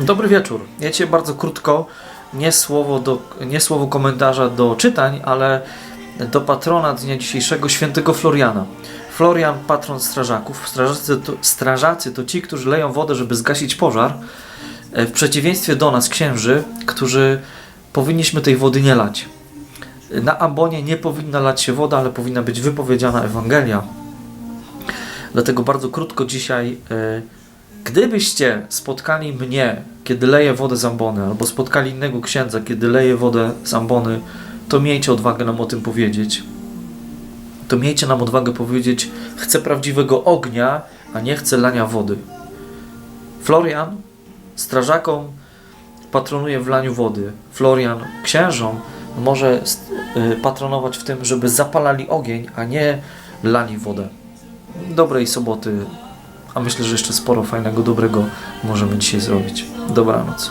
Dobry wieczór. Ja Cię bardzo krótko, nie słowo, do, nie słowo komentarza do czytań, ale do patrona dnia dzisiejszego, świętego Floriana. Florian, patron strażaków. Strażacy to, strażacy to ci, którzy leją wodę, żeby zgasić pożar. E, W przeciwieństwie do nas, księży, którzy powinniśmy tej wody nie lać. Na ambonie nie powinna lać się woda, ale powinna być wypowiedziana Ewangelia. Dlatego bardzo krótko dzisiaj, e, gdybyście spotkali mnie, kiedy leję wodę z ambony, albo spotkali innego księdza, kiedy leje wodę z ambony, to miejcie odwagę nam o tym powiedzieć. To miejcie nam odwagę powiedzieć, chcę prawdziwego ognia, a nie chcę lania wody. Florian strażakom patronuje w laniu wody. Florian księżom może y, patronować w tym, żeby zapalali ogień, a nie lali wodę. Dobrej soboty, a myślę, że jeszcze sporo fajnego, dobrego możemy dzisiaj zrobić. Dobranoc.